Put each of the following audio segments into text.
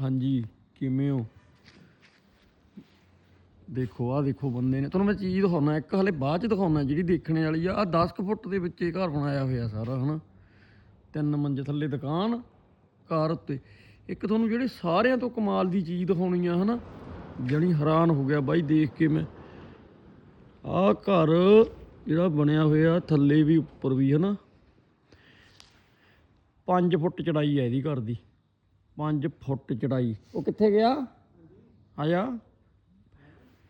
ਹਾਂਜੀ, ਕਿਵੇਂ ਹੋ? ਦੇਖੋ ਆ ਦੇਖੋ ਬੰਦੇ ਨੇ। ਤੁਹਾਨੂੰ ਮੈਂ ਚੀਜ਼ ਦਿਖਾਉਣਾ, ਇੱਕ ਹਲੇ ਬਾਅਦ ਚ ਦਿਖਾਉਣਾ, ਜਿਹੜੀ ਦੇਖਣੇ ਵਾਲੀ ਆ। ਆ 10 ਕੁ ਫੁੱਟ ਦੇ ਵਿੱਚ ਇਹ ਘਰ ਬਣਾਇਆ ਹੋਇਆ ਸਾਰਾ, ਹਨਾ? ਤਿੰਨ ਮੰਜੇ ਥੱਲੇ ਦੁਕਾਨ, ਘਰ ਉੱਤੇ। ਇੱਕ ਤੁਹਾਨੂੰ ਜਿਹੜੇ ਸਾਰਿਆਂ ਤੋਂ ਕਮਾਲ ਦੀ ਚੀਜ਼ ਦਿਖਾਉਣੀ ਆ, ਹਨਾ? ਜਣੀ ਹੈਰਾਨ ਹੋ ਗਿਆ ਬਾਈ, ਦੇਖ ਕੇ ਮੈਂ। ਆ ਘਰ ਜਿਹੜਾ ਬਣਿਆ ਹੋਇਆ, ਥੱਲੇ ਵੀ ਉੱਪਰ ਵੀ, ਹਨਾ? 5 ਫੁੱਟ ਚੜਾਈ ਹੈ ਇਹਦੀ ਘਰ ਦੀ। 5 ਫੁੱਟ ਚੜਾਈ। ਉਹ ਕਿੱਥੇ ਗਿਆ? ਆਇਆ।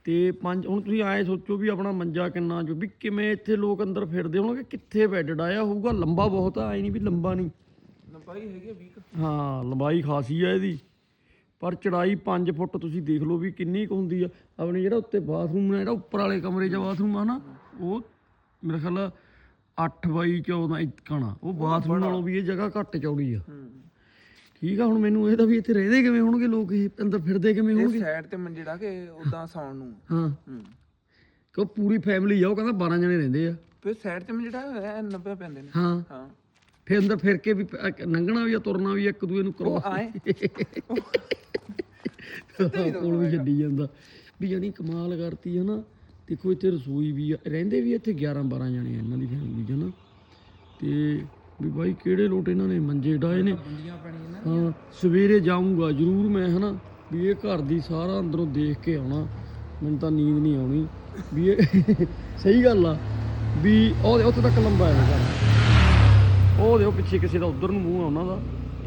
ਤੇ ਪੰਜ ਹੁਣ ਤੁਸੀਂ ਐਂ ਸੋਚੋ ਵੀ ਆਪਣਾ ਮੰਜਾ ਕਿੰਨਾ ਜੋ ਵੀ ਕਿਵੇਂ ਇੱਥੇ ਲੋਕ ਅੰਦਰ ਫਿਰਦੇ ਹੋਣਗੇ ਕਿੱਥੇ ਬੈੱਡ ਡਾਇਆ ਹੋਊਗਾ? ਲੰਬਾ ਬਹੁਤ ਆ ਐ ਨਹੀਂ ਵੀ ਲੰਬਾ ਨਹੀਂ ਲੰਬਾਈ ਹੈਗੀ 20 ਹਾਂ ਲੰਬਾਈ ਖਾਸੀ ਆ ਇਹਦੀ। ਪਰ ਚੜਾਈ 5 ਫੁੱਟ ਤੁਸੀਂ ਦੇਖ ਲਓ ਵੀ ਕਿੰਨੀ ਕੁ ਹੁੰਦੀ ਆ। ਆਪਣੇ ਜਿਹੜਾ ਉੱਤੇ ਬਾਥਰੂਮ ਹੈ ਜਿਹੜਾ ਉੱਪਰ ਵਾਲੇ ਕਮਰੇ 'ਚ ਬਾਥਰੂਮ ਆ ਨਾ ਉਹ ਮੇਰੇ ਖਿਆਲ 8 ਬਾਈ 14 ਇਤਕਣਾ ਉਹ ਬਾਥਰੂਮ ਨਾਲੋਂ ਵੀ ਇਹ ਜਗ੍ਹਾ ਘੱਟ ਚੌੜੀ ਆ। ਠੀਕ ਆ ਹੁਣ ਮੈਨੂੰ ਇਹ ਤਾਂ ਵੀ ਇੱਥੇ ਰਹਿੰਦੇ ਕਿਵੇਂ ਹੋਣਗੇ ਲੋਕ ਇਹ ਅੰਦਰ ਫਿਰਦੇ ਕਿਵੇਂ ਇਹ ਹੋਣਗੇ? ਸਾਈਡ ਤੇ ਮੰਜੇ ਡਾ ਕੇ ਉਦਾਂ ਸੌਣ ਨੂੰ ਹਾਂ। ਹੂੰ। ਕਿ ਪੂਰੀ ਫੈਮਿਲੀ ਆ ਉਹ ਕਹਿੰਦਾ 12 ਜਣੇ ਰਹਿੰਦੇ ਆ। ਫਿਰ ਸਾਈਡ ਤੇ ਮੰਜੇ ਡਾ ਹੋਇਆ 90 ਪੈਂਦੇ ਨੇ। ਹਾਂ। ਹਾਂ। ਫਿਰ ਅੰਦਰ ਫਿਰ ਕੇ ਵੀ ਪ- ਲੰਘਣਾ ਵੀ ਆ ਤੁਰਨਾ ਵੀ ਆ, ਇੱਕ ਦੂਏ ਨੂੰ ਕਰੋ ਉਹ ਆਏ। ਕੋਲ ਵੀ ਛੱਡੀ ਜਾਂਦਾ। ਵੀ ਜਾਨੀ ਕਮਾਲ ਕਰਤੀ ਹੈ ਨਾ ਦੇਖੋ ਇੱਥੇ ਰਸੋਈ ਵੀ ਆ ਰਹਿੰਦੇ ਵੀ ਇੱਥੇ 11 12 ਜਣੇ ਆ ਇਹਨਾਂ ਦੀ ਫੈਮਿਲੀ ਚ ਨਾ। ਤੇ ਵੀ ਬਾਈ ਕਿਹੜੇ ਲੋਟ ਇਹਨਾਂ ਨੇ ਮੰਜੇ ਡਾਏ ਨੇ। ਹਾਂ, ਸਵੇਰੇ ਜਾਊਂਗਾ ਜ਼ਰੂਰ ਮੈਂ, ਹਨਾ? ਵੀ ਇਹ ਘਰ ਦੀ ਸਾਰਾ ਅੰਦਰੋਂ ਦੇਖ ਕੇ ਆਉਣਾ। ਮੈਨੂੰ ਤਾਂ ਨੀਂਦ ਨਹੀਂ ਆਉਣੀ। ਵੀ ਇਹ ਸਹੀ ਗੱਲ ਆ। ਵੀ ਉਹ ਉੱਥੇ ਤੱਕ ਲੰਬਾ ਹੈ ਘਰ ਉਹ ਦੇਖੋ ਪਿੱਛੇ ਕਿਸੇ ਦਾ ਉਧਰ ਨੂੰ ਮੂੰਹ ਆ ਉਹਨਾਂ ਦਾ।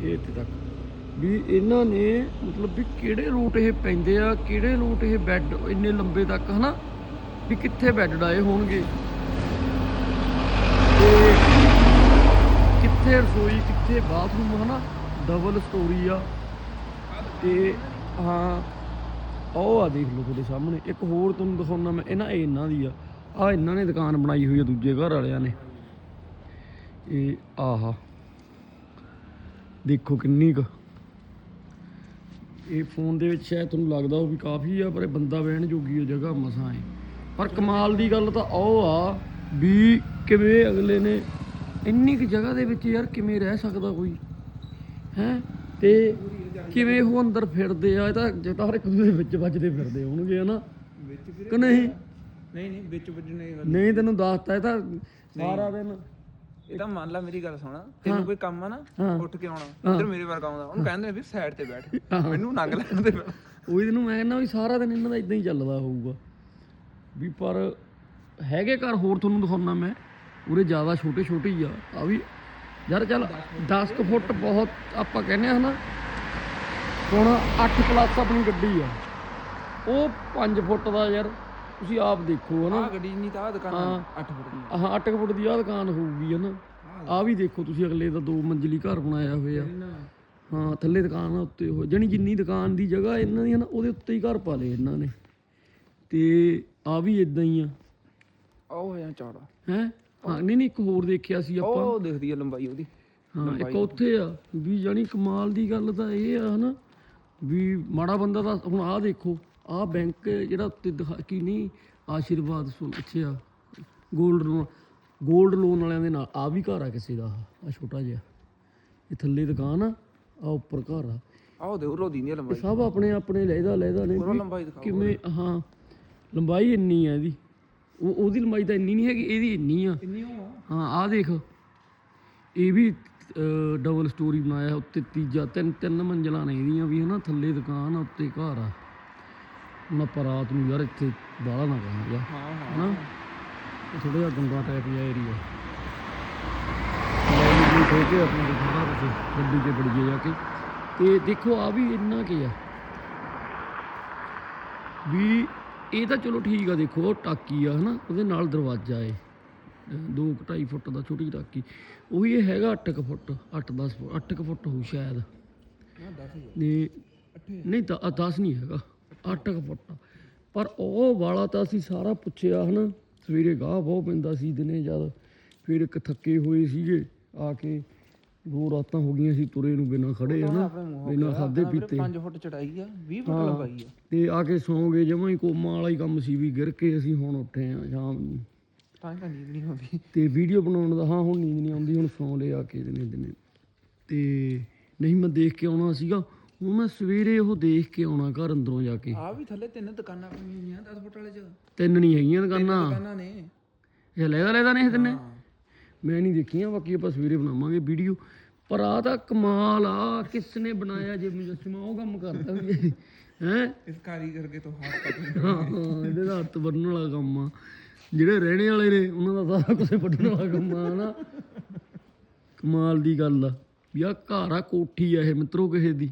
ਇਹ ਇੱਥੇ ਤੱਕ। ਵੀ ਇਹਨਾਂ ਨੇ ਮਤਲਬ ਵੀ ਕਿਹੜੇ ਰੂਟ ਇਹ ਪੈਂਦੇ ਆ, ਕਿਹੜੇ ਰੂਟ ਇਹ ਬੈੱਡ ਇੰਨੇ ਲੰਬੇ ਤੱਕ, ਹਨਾ? ਵੀ ਕਿੱਥੇ ਬੈੱਡ ਡਾਏ ਹੋਣਗੇ ਤੇ ਕਿੱਥੇ ਰਸੋਈ, ਕਿੱਥੇ ਬਾਥਰੂਮ, ਹਨਾ? ਡਬਲ ਸਟੋਰੀ ਆ। ਤੇ ਹਾਂ ਉਹ ਆ ਦੇਖ ਲਓ ਤੁਹਾਡੇ ਸਾਹਮਣੇ। ਇੱਕ ਹੋਰ ਤੁਹਾਨੂੰ ਦਿਖਾਉਣਾ ਮੈਂ ਇਹਨਾਂ ਇਹ ਇਹਨਾਂ ਦੀ ਆ। ਆ ਇਹਨਾਂ ਨੇ ਦੁਕਾਨ ਬਣਾਈ ਹੋਈ ਆ ਦੂਜੇ ਘਰ ਵਾਲਿਆਂ ਨੇ। ਇਹ ਆਹਾ। ਦੇਖੋ ਕਿੰਨੀ ਕੁ। ਇਹ ਫੋਨ ਦੇ ਵਿੱਚ ਸ਼ਾਇਦ ਤੁਹਾਨੂੰ ਲੱਗਦਾ ਉਹ ਵੀ ਕਾਫੀ ਆ, ਪਰ ਇਹ ਬੰਦਾ ਬਹਿਣ ਜੋਗੀ ਉਹ ਜਗ੍ਹਾ ਮਸਾਂ ਹੈ ਪਰ ਕਮਾਲ ਦੀ ਗੱਲ ਤਾਂ ਉਹ ਆ ਵੀ ਕਿਵੇਂ ਅਗਲੇ ਨੇ ਇੰਨੀ ਕੁ ਜਗ੍ਹਾ ਦੇ ਵਿੱਚ ਯਾਰ ਕਿਵੇਂ ਰਹਿ ਸਕਦਾ ਕੋਈ? ਹੈ? ਤੇ ਕਿਵੇਂ ਉਹ ਅੰਦਰ ਫਿਰਦੇ ਆ? ਇਹ ਤਾਂ ਜੇ ਤਾਂ ਹਰ ਇੱਕ ਦੂਜੇ ਦੇ ਵਿੱਚ ਵੱਜਦੇ ਫਿਰਦੇ ਹੋਣਗੇ ਹਨਾ? ਵਿੱਚ ਫਿਰ ਕਿ ਨਹੀਂ? ਨਹੀਂ ਨਹੀਂ ਵਿੱਚ ਵੱਜਣੇ ਗੱਲ ਨਹੀਂ ਤੈਨੂੰ ਦੱਸਤਾ ਇਹ ਤਾਂ ਸਾਰਾ ਦਿਨ ਇਹ ਤਾਂ ਮੰਨ ਲੈ ਮੇਰੀ ਗੱਲ ਸੁਣਾ। ਤੈਨੂੰ ਕੋਈ ਕੰਮ ਆ ਨਾ। ਉੱਠ ਕੇ ਆਉਣਾ। ਇੱਧਰ ਮੇਰੇ ਵਰਗਾ ਆਉਂਦਾ। ਉਹਨੂੰ ਕਹਿੰਦੇ ਵੀ ਸਾਈਡ ਤੇ ਬੈਠ। ਮੈਨੂੰ ਨੰਗ ਲੈਣ ਦੇ। ਉਹੀ ਤੈਨੂੰ ਮੈਂ ਕਹਿੰਦਾ ਵੀ ਸਾਰਾ ਦਿਨ ਇਹਨਾਂ ਦਾ ਇਦਾਂ ਹੀ ਚੱਲਦਾ ਹੋਊਗਾ। ਵੀ ਪਰ ਹੈਗੇ ਘਰ ਹੋਰ ਤੁਹਾਨੂੰ ਦਿਖਾਉਣਾ ਮੈਂ। ਉਰੇ ਜ਼ਿਆਦਾ ਛੋਟੇ ਛੋਟੇ ਹੀ ਆ ਆ ਵੀ ਯਾਰ ਚੱਲ 10 ਕੁ ਫੁੱਟ ਬਹੁਤ ਆਪਾਂ ਕਹਿੰਦੇ ਆ ਹਨਾ ਹੁਣ 8 ਪਲੱਸ ਆਪਣੀ ਗੱਡੀ ਆ। ਉਹ 5 ਫੁੱਟ ਦਾ ਯਾਰ ਤੁਸੀਂ ਆਪ ਦੇਖੋ ਹਨਾ। ਆਹ ਗੱਡੀ ਨਹੀਂ ਤਾਂ ਦੁਕਾਨ ਹਾਂ। 8 ਫੁੱਟ ਦੀ ਆਹ 8 ਫੁੱਟ ਦੀ ਆ ਦੁਕਾਨ ਹੋਊਗੀ ਹਨਾ। ਆ ਵੀ ਦੇਖੋ ਤੁਸੀਂ ਅਗਲੇ ਦਾ ਦੋ ਮੰਜ਼ਲੀ ਘਰ ਬਣਾਇਆ ਹੋਇਆ। ਹਾਂ ਥੱਲੇ ਦੁਕਾਨ ਆ ਉੱਤੇ ਉਹ ਜਣੀ ਜਿੰਨੀ ਦੁਕਾਨ ਦੀ ਜਗ੍ਹਾ ਇਹਨਾਂ ਦੀ ਹੈ ਨਾ ਉਹਦੇ ਉੱਤੇ ਹੀ ਘਰ ਪਾ ਲਏ ਇਹਨਾਂ ਨੇ। ਤੇ ਆ ਵੀ ਇਦਾਂ ਹੀ ਆ। ਉਹ ਹੋਇਆ ਚੌੜਾ। ਹੈ? ਹਾਂ ਨਹੀਂ ਨਹੀਂ ਇੱਕ ਹੋਰ ਦੇਖਿਆ ਸੀ ਆਪਾਂ। ਉਹ ਦਿਖਦੀ ਆ ਲੰਬਾਈ ਉਹਦੀ। ਹਾਂ ਇੱਕ ਉੱਥੇ ਆ ਵੀ ਜਾਨੀ ਕਮਾਲ ਦੀ ਗੱਲ ਤਾਂ ਇਹ ਆ ਹਨਾ ਵੀ ਮਾੜਾ ਬੰਦਾ ਤਾਂ ਹੁਣ ਆਹ ਦੇਖੋ ਆਹ ਬੈਂਕ ਜਿਹੜਾ ਉੱਤੇ ਦਿਖਾ ਕੀ ਨਹੀਂ ਆਸ਼ੀਰਵਾਦ ਸੁਣ ਅੱਛਾ 골ਡ ਲੋਨ 골ਡ ਲੋਨ ਵਾਲਿਆਂ ਦੇ ਨਾਲ ਆ ਵੀ ਘਰ ਆ ਕਿਸੇ ਦਾ ਆ ਛੋਟਾ ਜਿਹਾ। ਇਹ ਥੱਲੇ ਦੁਕਾਨ ਆ ਆ ਉੱਪਰ ਘਰ ਆ। ਆਹ ਦੇ ਉਹ ਰੋਦੀ ਨਹੀਂ ਇਹ ਲੰਬਾਈ। ਸਭ ਆਪਣੇ ਆਪਣੇ ਲੈਦਾ ਲੈਦਾ ਨੇ ਪੂਰਾ ਵੀ ਲੰਬਾਈ ਦਿਖਾਓ। ਕਿਵੇਂ ਹਾਂ ਲੰਬਾਈ ਇੰਨੀ ਆ ਇਹਦੀ। ਉਹ ਉਹਦੀ ਲੰਬਾਈ ਤਾਂ ਇੰਨੀ ਨਹੀਂ ਹੈਗੀ ਇਹਦੀ ਇੰਨੀ ਆ। ਕਿੰਨੀ ਹੋ ਹਾਂ ਆਹ ਦੇਖ। ਇਹ ਵੀ ਡਬਲ ਸਟੋਰੀ ਬਣਾਇਆ ਉੱਤੇ ਤੀਜਾ ਤਿੰਨ ਤਿੰਨ ਮੰਜ਼ਲਾਂ ਨੇ ਇਹਦੀਆਂ ਵੀ ਹਨਾ ਥੱਲੇ ਦੁਕਾਨ ਆ ਉੱਤੇ ਘਰ ਆ। ਆਪਾਂ ਰਾਤ ਨੂੰ ਯਾਰ ਇੱਥੇ ਬਾਹਲਾ ਨਾ ਯਾਰ ਹਾਂ ਹਾਂ ਹਨਾ? ਥੋੜਾ ਜਿਹਾ ਗੰਦਾ ਟਾਈਪ ਜਿਹਾ ਏਰੀਆ ਲੈ ਜੀ ਕੇ ਆਪਣੇ ਸਾਰਾ ਕੁਝ ਗੱਡੀ 'ਚ ਬੜੀਏ ਜਾ ਕੇ। ਤੇ ਦੇਖੋ ਆ ਵੀ ਇੰਨਾ ਕੀ ਆ। ਵੀ ਇਹ ਤਾਂ ਚਲੋ ਠੀਕ ਆ ਦੇਖੋ ਉਹ ਟਾਕੀ ਆ ਹਨਾ ਉਹਦੇ ਨਾਲ ਦਰਵਾਜ਼ਾ ਏ। 2.5 ਫੁੱਟ ਦਾ ਛੋਟੀ ਟਾਕੀ। ਉਹੀ ਇਹ ਹੈਗਾ 8 ਫੁੱਟ 8-10 ਫੁੱਟ 8 ਫੁੱਟ ਹੋਊ ਸ਼ਾਇਦ। ਨਾ 10 ਹੀ ਨੇ ਨਹੀਂ ਤਾਂ 10 ਨਹੀਂ ਹੈਗਾ 8 ਫੁੱਟ। ਪਰ ਉਹ ਵਾਲਾ ਤਾਂ ਅਸੀਂ ਸਾਰਾ ਪੁੱਛਿਆ ਹਨਾ ਸਵੇਰੇ ਗਾਹ ਬਹੁਤ ਪੈਂਦਾ ਸੀ ਦਿਨੇ ਜਦ। ਫਿਰ ਇੱਕ ਥੱਕੇ ਹੋਏ ਸੀਗੇ ਆ ਕੇ ਦੋ ਰਾਤਾਂ ਹੋ ਗਈਆਂ ਸੀ ਤੁਰੇ ਨੂੰ ਬਿਨਾਂ ਖੜੇ ਹਨਾ ਬਿਨਾਂ ਖਾਦੇ ਪੀਤੇ। 5 ਫੁੱਟ ਚੜਾਈ ਆ 20 ਫੁੱਟ ਲੰਬਾਈ ਆ। ਤੇ ਆ ਕੇ ਸੌਂ ਗਏ ਜਮਾਂ ਹੀ ਕੋਮਾ ਵਾਲਾ ਹੀ ਕੰਮ ਸੀ ਵੀ ਗਿਰ ਕੇ ਅਸੀਂ ਹੁਣ ਉੱਠੇ ਆ ਸ਼ਾਮ ਨੂੰ। ਤਾਂ ਤਾਂ ਨੀਂਦ ਨਹੀਂ ਆਉਂਦੀ। ਤੇ ਵੀਡੀਓ ਬਣਾਉਣ ਦਾ ਹਾਂ ਹੁਣ ਨੀਂਦ ਨਹੀਂ ਆਉਂਦੀ ਹੁਣ ਸੌਂ ਲਏ ਆ ਕੇ ਦਿਨੇ ਦਿਨੇ। ਤੇ ਨਹੀਂ ਮੈਂ ਦੇਖ ਕੇ ਆਉਣਾ ਸੀਗਾ। ਹੁਣ ਮੈਂ ਸਵੇਰੇ ਉਹ ਦੇਖ ਕੇ ਆਉਣਾ ਘਰ ਅੰਦਰੋਂ ਜਾ ਕੇ। ਆ ਵੀ ਥੱਲੇ ਤਿੰਨ ਦੁਕਾਨਾਂ ਪਈਆਂ ਹੋਈਆਂ 10 ਫੁੱਟ ਵਾਲੇ ਚ। ਤਿੰਨ ਨਹੀਂ ਹੈਗੀਆਂ ਦੁਕਾਨਾਂ। ਦੁਕਾਨਾਂ ਨੇ। ਇਹ ਲੈਦਾ ਲੈਦਾ ਨੇ ਇਹ ਤਿੰਨੇ? ਹਾਂ। ਮੈਂ ਨਹੀਂ ਦੇਖੀਆਂ ਬਾਕੀ ਆਪਾਂ ਸਵੇਰੇ ਬਣਾਵਾਂਗੇ ਵੀਡੀਓ ਪਰ ਆ ਤਾਂ ਕਮਾਲ ਆ ਕਿਸ ਨੇ ਬਣਾਇਆ ਜੇ ਮੁਜਸਮਾ ਉਹ ਕੰਮ ਕਰਦਾ ਵੀ ਹੈ? ਇਸ ਕਾਰੀਗਰ ਕੇ ਤੋਂ ਹੱਥ ਹਾਂ ਹਾਂ, ਇਹਦੇ ਦਾ ਹੱਥ ਵੱਢਣ ਵਾਲਾ ਕੰਮ ਆ। ਜਿਹੜੇ ਰਹਿਣੇ ਵਾਲੇ ਨੇ ਉਹਨਾਂ ਦਾ ਸਾਰਾ ਕੁਝ ਵੱਢਣ ਵਾਲਾ ਕੰਮ ਆ ਹਨਾ? ਕਮਾਲ ਦੀ ਗੱਲ ਆ। ਵੀ ਆ ਘਰ ਆ ਕੋਠੀ ਆ ਇਹ ਮਿੱਤਰੋ ਕਿਸੇ ਦੀ।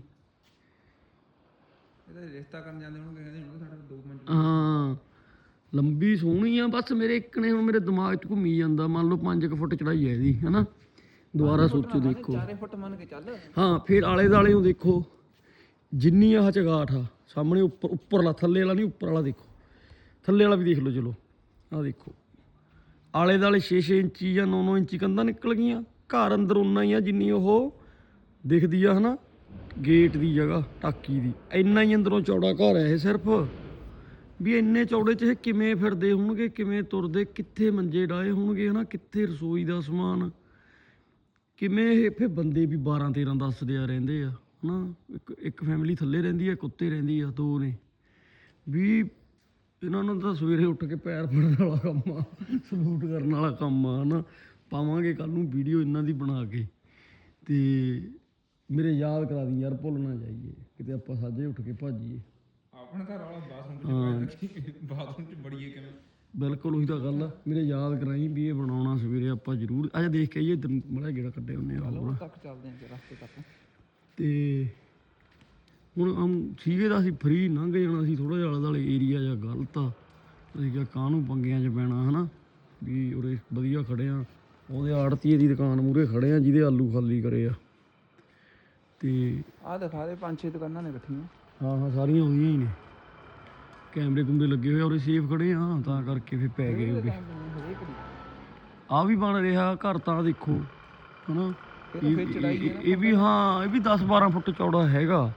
ਇਹਦਾ ਰਿਸ਼ਤਾ ਕਰਨ ਜਾਂਦੇ ਉਹਨੂੰ ਕਹਿੰਦੇ ਹੁਣ ਸਾਡਾ ਦੋ ਮਿੰਟ। ਹਾਂ। ਲੰਬੀ ਸੋਹਣੀ ਆ ਬਸ ਮੇਰੇ ਇੱਕ ਨੇ ਹੁਣ ਮੇਰੇ ਦਿਮਾਗ 'ਚ ਘੁੰਮੀ ਜਾਂਦਾ ਮੰਨ ਲਓ 5 ਫੁੱਟ ਚੜਾਈ ਹੈ ਇਹਦੀ ਹਨਾ? ਦੁਬਾਰਾ ਸੋਚੋ ਦੇਖੋ। 4 ਫੁੱਟ ਮੰਨ ਕੇ ਚੱਲ। ਹਾਂ ਫਿਰ ਆਲੇ ਦਾਲੇ ਨੂੰ ਦੇਖੋ ਜਿੰਨੀ ਆਹ ਚਗਾਠ ਆ ਸਾਹਮਣੇ ਉੱਪਰ ਉੱਪਰਲਾ ਥੱਲੇ ਵਾਲਾ ਨਹੀਂ ਉੱਪਰ ਵਾਲਾ ਦੇਖੋ। ਥੱਲੇ ਵਾਲਾ ਵੀ ਦੇਖ ਲਓ ਚਲੋ ਆਹ ਦੇਖੋ। ਆਲੇ ਦਾਲੇ 6-6 ਇੰਚੀ ਜਾਂ 9-9 ਇੰਚੀ ਕੰਧਾਂ ਨਿਕਲ ਗਈਆਂ ਘਰ ਅੰਦਰ ਉਨਾ ਹੀ ਆ ਜਿੰਨੀ ਉਹ ਦਿਖਦੀ ਆ ਹਨਾ? ਗੇਟ ਦੀ ਜਗ੍ਹਾ ਟਾਕੀ ਦੀ ਇੰਨਾ ਹੀ ਅੰਦਰੋਂ ਚੌੜਾ ਘਰ ਹੈ ਇਹ ਸਿਰਫ। ਵੀ ਇੰਨੇ ਚੌੜੇ 'ਚ ਇਹ ਕਿਵੇਂ ਫਿਰਦੇ ਹੋਣਗੇ, ਕਿਵੇਂ ਤੁਰਦੇ, ਕਿੱਥੇ ਮੰਜੇ ਡਾਏ ਹੋਣਗੇ, ਹਨਾ? ਕਿੱਥੇ ਰਸੋਈ ਦਾ ਸਮਾਨ? ਕਿਵੇਂ ਇਹ ਫੇ ਬੰਦੇ ਵੀ 12 13 ਦੱਸਦੇ ਆ ਰਹਿੰਦੇ ਆ, ਹਨਾ? ਇੱਕ ਇੱਕ ਫੈਮਿਲੀ ਥੱਲੇ ਰਹਿੰਦੀ ਆ ਕੁੱਤੇ ਰਹਿੰਦੀ ਆ, ਦੋ ਨੇ। ਵੀ ਇਹਨਾਂ ਨੂੰ ਤਾਂ ਸਵੇਰੇ ਉੱਠ ਕੇ ਪੈਰ ਫੜਨ ਵਾਲਾ ਕੰਮ ਆ ਸਲੂਟ ਕਰਨ ਵਾਲਾ ਕੰਮ ਆ, ਹਨਾ? ਪਾਵਾਂਗੇ ਕੱਲ ਨੂੰ ਵੀਡੀਓ ਇਹਨਾਂ ਦੀ ਬਣਾ ਕੇ। ਤੇ ਮੇਰੇ ਯਾਦ ਕਰਾ ਦੀ, ਯਾਰ ਭੁੱਲ ਨਾ ਜਾਈਏ, ਕਿਤੇ ਆਪਾਂ ਸਾਜੇ ਉੱਠ ਕੇ ਭੱਜੀਏ ਆਪਣਾ ਤਾਂ ਰੌਲਾ ਬਾਥਰੂਮ ਚ ਬਾਥਰੂਮ ਚ ਬੜੀਏ ਕਿਵੇਂ ਬਿਲਕੁਲ ਉਹੀ ਤਾਂ ਗੱਲ ਆ। ਮੇਰੇ ਯਾਦ ਕਰਾਈ ਵੀ ਇਹ ਬਣਾਉਣਾ ਸਵੇਰੇ ਆਪਾਂ ਜ਼ਰੂਰ। ਅੱਜ ਦੇਖ ਕੇ ਆਈਏ ਬੜਾ ਗੇੜਾ ਕੱਢੇ ਹੁੰਨੇ ਆ ਹੋਰ। ਤੱਕ ਚੱਲਦੇ ਆਂ ਰਸਤੇ ਤੱਕ। ਤੇ ਹੁਣ ਹਮ ਸੀਗੇ ਤਾਂ ਅਸੀਂ ਫ੍ਰੀ ਲੰਘ ਜਾਣਾ ਸੀ ਥੋੜਾ ਜਿਹਾ ਆਲੇ ਦੁਆਲੇ ਏਰੀਆ ਜਾਂ ਗਲਤ ਆ ਅਸੀਂ ਕਿਹਾ ਕਾਹਨੂੰ ਪੰਗਿਆਂ 'ਚ ਪੈਣਾ ਹਨਾ? ਵੀ ਉਰੇ ਵਧੀਆ ਖੜੇ ਆ। ਉਹਦੇ ਆੜਤੀਏ ਦੀ ਦੁਕਾਨ ਮੂਰੇ ਖੜੇ ਆ ਜਿਹਦੇ ਆਲੂ ਖਾਲੀ ਕਰੇ ਆ। ਤੇ ਆਹ ਦਿਖਾ ਦੇ ਪੰਜ ਛੇ ਦੁਕਾਨਾਂ ਨੇ ਇਕੱਠੀਆਂ। ਹਾਂ ਹਾਂ ਸਾਰੀਆਂ ਹੋਈਆਂ ਹੀ ਨੇ। ਕੈਮਰੇ ਕੁੰਮਰੇ ਲੱਗੇ ਹੋਏ ਉਰੇ ਸੇਫ ਖੜੇ ਆ ਤਾਂ ਕਰਕੇ ਫਿਰ ਪੈ ਗਏ ਹੋਗੇ। ਆ ਵੀ ਬਣ ਰਿਹਾ ਘਰ ਤਾਂ ਦੇਖੋ ਹਨਾ? ਇਹ ਵੀ ਹਾਂ ਇਹ ਵੀ 10 12 ਫੁੱਟ ਚੌੜਾ ਹੈਗਾ।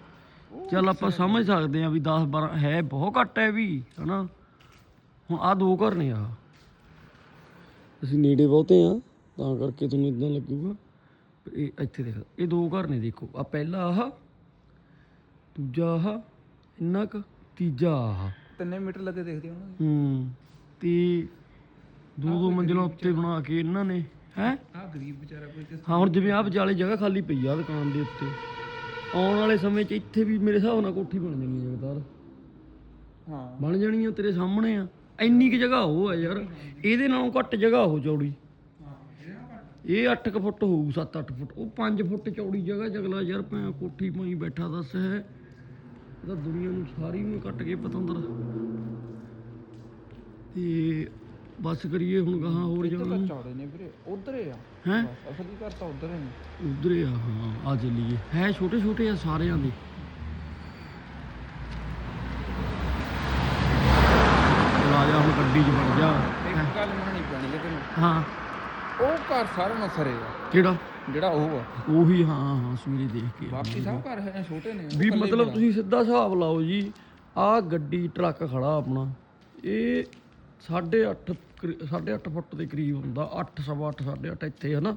ਚੱਲ ਆਪਾਂ ਸਮਝ ਸਕਦੇ ਆ ਵੀ 10 12 ਹੈ ਬਹੁਤ ਘੱਟ ਹੈ ਵੀ ਹਨਾ? ਹੁਣ ਆ ਦੋ ਘਰ ਨੇ ਆ ਅਸੀਂ ਨੇੜੇ ਬਹੁਤੇ ਆ ਤਾਂ ਕਰਕੇ ਤੁਹਾਨੂੰ ਇਦਾਂ ਲੱਗੂਗਾ। ਇਹ ਇੱਥੇ ਦੇਖ ਇਹ ਦੋ ਘਰ ਨੇ ਦੇਖੋ। ਆ ਪਹਿਲਾ ਆਹ ਦੂਜਾ ਆਹ ਇੰਨਾ ਕੁ ਤੀਜਾ ਆਹ। ਤਿੰਨੇ ਮੀਟਰ ਲੱਗੇ ਦੇਖਦੇ ਦੇ ਹੂੰ ਤੇ ਦੋ ਦੋ ਮੰਜ਼ਿਲਾਂ ਉੱਤੇ ਬਣਾ ਕੇ ਇਹਨਾਂ ਨੇ ਹੈ? ਆਹ ਗਰੀਬ ਵਿਚਾਰਾ ਕੋਈ ਕਿਸ ਹਾਂ ਹੁਣ ਜਿਵੇਂ ਆਹ ਵਿਚਾਲੇ ਜਗ੍ਹਾ ਖਾਲੀ ਪਈ ਆ ਦੁਕਾਨ ਦੇ ਉੱਤੇ। ਆਉਣ ਵਾਲੇ ਸਮੇਂ 'ਚ ਇੱਥੇ ਵੀ ਮੇਰੇ ਹਿਸਾਬ ਨਾਲ ਕੋਠੀ ਬਣ ਜਾਣੀ ਹੈ ਜਗਤਾਰ। ਹਾਂ। ਬਣ ਜਾਣੀ ਆ ਤੇਰੇ ਸਾਹਮਣੇ ਆ। ਇੰਨੀ ਕੁ ਜਗ੍ਹਾ ਉਹ ਆ ਯਾਰ ਇਹਦੇ ਨਾਲੋਂ ਘੱਟ ਜਗ੍ਹਾ ਹੋ ਚੌੜੀ। ਇਹ 8 ਫੁੱਟ ਹੋਊ 7-8 ਫੁੱਟ ਉਹ 5 ਫੁੱਟ ਚੌੜੀ ਜਗ੍ਹਾ ਜਗਲਾ ਯਾਰ ਭੈਂ ਕੋਠੀ ਪਾਈ ਬੈਠਾ ਦੱਸ ਹੈ। ਇਹ ਤਾਂ ਦੁਨੀਆ ਨੂੰ ਸਾਰੀ ਨੂੰ ਕੱਟ ਕੇ ਪਤੰਦਰ। ਤੇ ਬਸ ਕਰੀਏ ਹੁਣ ਗਾਹਾਂ ਹੋਰ ਜਾਣਾ। ਚੌੜੇ ਨੇ ਵੀਰੇ ਉਧਰ ਆ। ਹੈ? ਅਸਲੀ ਘਰ ਤਾਂ ਉਧਰ ਨੇ। ਉਧਰ ਆ ਹਾਂ ਆ ਚੱਲੀਏ। ਹੈ ਛੋਟੇ ਛੋਟੇ ਆ ਸਾਰਿਆਂ ਦੇ। ਆ ਜਾ ਹੁਣ ਗੱਡੀ 'ਚ ਵੜ ਜਾ। ਇੱਕ ਗੱਲ ਮੰਨਣੀ ਪੈਣੀ ਤੈਨੂੰ। ਹਾਂ। ਉਹ ਘਰ ਸਰੇ ਆ। ਕਿਹੜਾ? ਜਿਹੜਾ ਉਹ ਆ। ਉਹੀ ਹਾਂ ਹਾਂ ਸਵੇਰੇ ਦੇਖ ਕੇ। ਬਾਕੀ ਸਭ ਘਰ ਹੈ ਛੋਟੇ ਨੇ? ਵੀ ਮਤਲਬ ਤੁਸੀਂ ਸਿੱਧਾ ਹਿਸਾਬ ਲਾਓ ਜੀ ਆ ਗੱਡੀ ਟਰੱਕ ਖੜਾ ਆਪਣਾ ਇਹ 8.5 8.5 ਫੁੱਟ ਦੇ ਕਰੀਬ ਹੁੰਦਾ 8 ਸਵਾ 8 8.5 ਇੱਥੇ ਹਨਾ?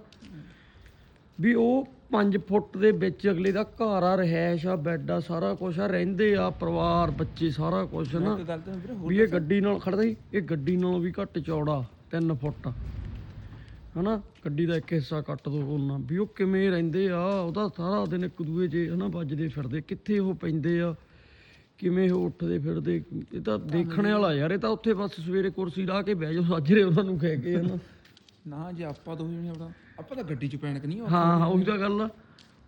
ਵੀ ਉਹ 5 ਫੁੱਟ ਦੇ ਵਿੱਚ ਅਗਲੇ ਦਾ ਘਰ ਆ ਰਹਿਸ਼ ਆ ਬੈੱਡ ਆ ਸਾਰਾ ਕੁਝ ਆ ਰਹਿੰਦੇ ਆ ਪਰਿਵਾਰ ਬੱਚੇ ਸਾਰਾ ਕੁਝ ਨਾ ਵੀ ਇਹ ਗੱਡੀ ਨਾਲ ਖੜਦਾ ਇਹ ਗੱਡੀ ਨਾਲ ਵੀ ਘੱਟ ਚੌੜਾ 3 ਫੁੱਟ। ਹਨਾ? ਗੱਡੀ ਦਾ ਇੱਕ ਹਿੱਸਾ ਕੱਟ ਦੋ ਉਹਨਾਂ। ਵੀ ਉਹ ਕਿਵੇਂ ਰਹਿੰਦੇ ਆ? ਉਹਦਾ ਸਾਰਾ ਦਿਨ ਇੱਕ ਦੂਏ 'ਚ ਹਨਾ ਵੱਜਦੇ ਫਿਰਦੇ। ਕਿੱਥੇ ਉਹ ਪੈਂਦੇ ਆ? ਕਿਵੇਂ ਉਹ ਉੱਠਦੇ ਫਿਰਦੇ? ਇਹ ਤਾਂ ਦੇਖਣ ਵਾਲਾ ਯਾਰ ਇਹ ਤਾਂ ਉੱਥੇ ਬਸ ਸਵੇਰੇ ਕੁਰਸੀ ਢਾ ਕੇ ਬਹਿ ਜਾਓ ਸਾਜਰੇ ਉਹਨਾਂ ਨੂੰ ਕਹਿ ਕੇ ਹਨਾ। ਨਾ ਜੇ ਆਪਾਂ ਦੋ ਜਣੇ ਆਪਣਾ ਆਪਾਂ ਤਾਂ ਗੱਡੀ 'ਚ ਪੈਣਕ ਨਹੀਂ ਹਾਂ ਉਹੀ ਤਾਂ ਗੱਲ ਆ।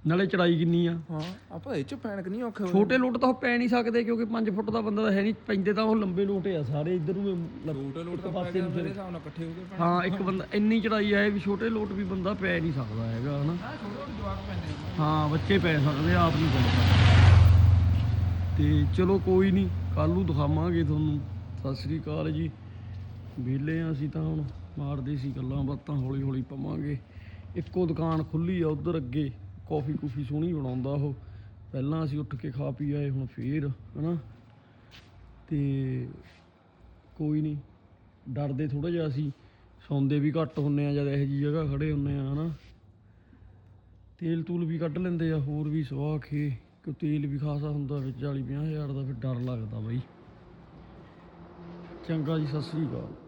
ਨਾਲੇ ਚੜਾਈ ਕਿੰਨੀ ਆ? ਹਾਂ ਆਪਾਂ ਇਹ 'ਚ ਪੈਣਕ ਨਹੀਂ ਔਖੇ ਹੋਏ ਛੋਟੇ ਲੋਟ ਤਾਂ ਉਹ ਪੈ ਨਹੀਂ ਸਕਦੇ ਕਿਉਂਕਿ 5 ਫੁੱਟ ਦਾ ਬੰਦਾ ਤਾਂ ਹੈ ਨਹੀਂ ਪੈਂਦੇ ਤਾਂ ਉਹ ਲੰਬੇ ਲੋਟੇ ਆ ਸਾਰੇ ਇੱਧਰ ਨੂੰ ਲ- ਛੋਟੇ ਲੋਟ ਤਾਂ ਪੈ ਗਿਆ ਮੇਰੇ ਹਿਸਾਬ ਨਾਲ ਇਕੱਠੇ ਹੋ ਗਏ ਪੈਣ। ਹਾਂ ਇੱਕ ਬੰਦਾ ਇੰਨੀ ਚੜਾਈ ਆ ਇਹ ਵੀ ਛੋਟੇ ਲੋਟ ਵੀ ਬੰਦਾ ਪੈ ਨਹੀਂ ਸਕਦਾ ਹੈਗਾ ਹਨਾ? ਹਾਂ ਛੋਟੇ ਛੋਟੇ ਜਵਾਕ ਪੈਂਦੇ ਨੇ। ਹਾਂ ਬੱਚੇ ਪੈ ਸਕਦੇ ਆ, ਆਪ ਨਹੀਂ ਪੈ ਸਕਦੇ। ਤੇ ਚਲੋ ਕੋਈ ਨਹੀਂ ਕੱਲ ਨੂੰ ਦਿਖਾਵਾਂਗੇ ਤੁਹਾਨੂੰ। ਸਤਿ ਸ੍ਰੀ ਅਕਾਲ ਜੀ। ਵਿਹਲੇ ਆ ਅਸੀਂ ਤਾਂ ਹੁਣ ਮਾਰਦੇ ਸੀ ਗੱਲਾਂ ਬਾਤਾਂ ਹੌਲੀ ਹੌਲੀ ਪਵਾਂਗੇ। ਇੱਕੋ ਦੁਕਾਨ ਖੁੱਲੀ ਆ ਉਧਰ ਅੱਗੇ। ਕਾਫੀ ਕੁਫੀ ਸੋਹਣੀ ਬਣਾਉਂਦਾ ਉਹ। ਪਹਿਲਾਂ ਅਸੀਂ ਉੱਠ ਕੇ ਖਾ ਪੀ ਆਏ, ਹੁਣ ਫੇਰ, ਹਨਾ। ਤੇ ਕੋਈ ਨਹੀਂ ਡਰਦੇ ਥੋੜਾ ਜਿਹਾ ਅਸੀਂ। ਸੌਂਦੇ ਵੀ ਘੱਟ ਹੁੰਨੇ ਆ, ਜਦ ਇਹੋ ਜੀ ਜਗ੍ਹਾ ਖੜੇ ਹੁੰਨੇ ਆ, ਹਨਾ। ਤੇਲ ਤੂਲ ਵੀ ਕੱਢ ਲੈਂਦੇ ਆ, ਹੋਰ ਵੀ ਸਵਾਹ ਖੇ। ਕਿ ਤੇਲ ਵੀ ਖਾਸਾ ਹੁੰਦਾ, ਵਿੱਚ 40 ਹਜ਼ਾਰ ਦਾ ਫਿਰ ਡਰ ਲੱਗਦਾ ਬਾਈ। ਚੰਗਾ ਜੀ, ਸਤਿ ਸ੍ਰੀ ਅਕਾਲ।